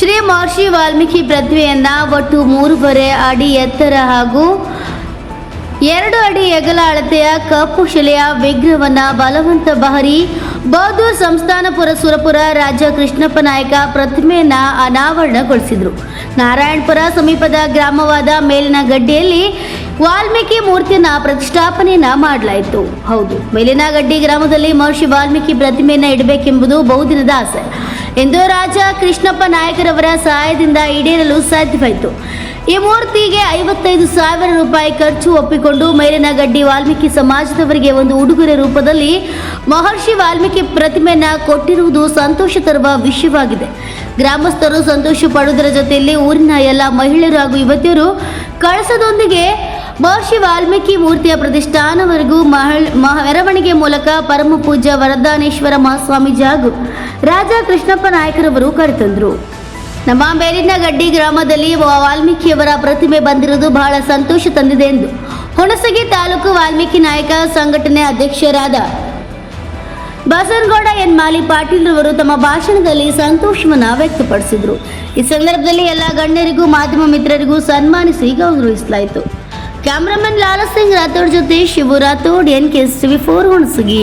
ಶ್ರೀ ಮಹರ್ಷಿ ವಾಲ್ಮೀಕಿ ಪ್ರತಿಮೆಯನ್ನ ಒಟ್ಟು ಮೂರುವರೆ ಅಡಿ ಎತ್ತರ ಹಾಗೂ ಎರಡು ಅಡಿ ಎಗಲ ಅಳತೆಯ ಕಪ್ಪು ಶಿಲೆಯ ವಿಗ್ರಹವನ್ನ ಬಲವಂತ ಬಹರಿ ಬೌದ್ಧ ಸಂಸ್ಥಾನಪುರ ಸುರಪುರ ರಾಜ ಕೃಷ್ಣಪ್ಪ ನಾಯಕ ಪ್ರತಿಮೆಯನ್ನ ಅನಾವರಣಗೊಳಿಸಿದರು. ನಾರಾಯಣಪುರ ಸಮೀಪದ ಗ್ರಾಮವಾದ ಮೇಲಿನ ಗಡ್ಡೆಯಲ್ಲಿ ವಾಲ್ಮೀಕಿ ಮೂರ್ತಿಯನ್ನ ಪ್ರತಿಷ್ಠಾಪನೆಯನ್ನ ಮಾಡಲಾಯಿತು. ಹೌದು, ಮೇಲಿನ ಗಡ್ಡಿ ಗ್ರಾಮದಲ್ಲಿ ಮಹರ್ಷಿ ವಾಲ್ಮೀಕಿ ಪ್ರತಿಮೆಯನ್ನ ಇಡಬೇಕೆಂಬುದು ಬಹುದಿನದ ಆಸೆ. ಎಂದು ರಾಜ ಕೃಷ್ಣಪ್ಪ ನಾಯಕರವರ ಸಹಾಯದಿಂದ ಈಡೇರಲು ಸಾಧ್ಯವಾಯಿತು. ಈ ಮೂರ್ತಿಗೆ ಐವತ್ತೈದು ಸಾವಿರ ರೂಪಾಯಿ ಖರ್ಚು ಒಪ್ಪಿಕೊಂಡು ಮೇಲಿನ ಗಡ್ಡಿ ವಾಲ್ಮೀಕಿ ಸಮಾಜದವರಿಗೆ ಒಂದು ಉಡುಗೊರೆ ರೂಪದಲ್ಲಿ ಮಹರ್ಷಿ ವಾಲ್ಮೀಕಿ ಪ್ರತಿಮೆಯನ್ನ ಕೊಟ್ಟಿರುವುದು ಸಂತೋಷ ತರುವ ವಿಷಯವಾಗಿದೆ. ಗ್ರಾಮಸ್ಥರು ಸಂತೋಷ ಪಡುವುದರ ಜೊತೆಯಲ್ಲಿ ಊರಿನ ಎಲ್ಲ ಮಹಿಳೆಯರು ಹಾಗೂ ಯುವತಿಯರು ಕಳಸದೊಂದಿಗೆ ಮಹರ್ಷಿ ವಾಲ್ಮೀಕಿ ಮೂರ್ತಿಯ ಪ್ರತಿಷ್ಠಾನವರೆಗೂ ಮೆರವಣಿಗೆ ಮೂಲಕ ಪರಮ ಪೂಜ್ಯ ವರದಾನೇಶ್ವರ ಮಹಾಸ್ವಾಮೀಜಿ ಹಾಗೂ ರಾಜ ಕೃಷ್ಣಪ್ಪ ನಾಯಕರವರು ಕರೆತಂದರು. ನಮ್ಮ ಮೇಲಿನ ಗಡ್ಡಿ ಗ್ರಾಮದಲ್ಲಿ ವಾಲ್ಮೀಕಿಯವರ ಪ್ರತಿಮೆ ಬಂದಿರುವುದು ಬಹಳ ಸಂತೋಷ ತಂದಿದೆ ಎಂದು ಹುಣಸಗಿ ತಾಲೂಕು ವಾಲ್ಮೀಕಿ ನಾಯಕ ಸಂಘಟನೆ ಅಧ್ಯಕ್ಷರಾದ ಬಸನಗೌಡ ಎನ್ ಮಾಲಿ ಪಾಟೀಲ್ ರವರು ತಮ್ಮ ಭಾಷಣದಲ್ಲಿ ಸಂತೋಷವನ್ನು ವ್ಯಕ್ತಪಡಿಸಿದರು. ಈ ಸಂದರ್ಭದಲ್ಲಿ ಎಲ್ಲ ಗಣ್ಯರಿಗೂ ಮಾಧ್ಯಮ ಮಿತ್ರರಿಗೂ ಸನ್ಮಾನಿಸಿ ಗೌರವಿಸಲಾಯಿತು. ಕ್ಯಾಮರಾಮನ್ ಲಾಲಾ ಸಿಂಗ್ ರಾಥೋಡ್ ಜೊತೆ Shivu Rathod N K TV for Hunasagi.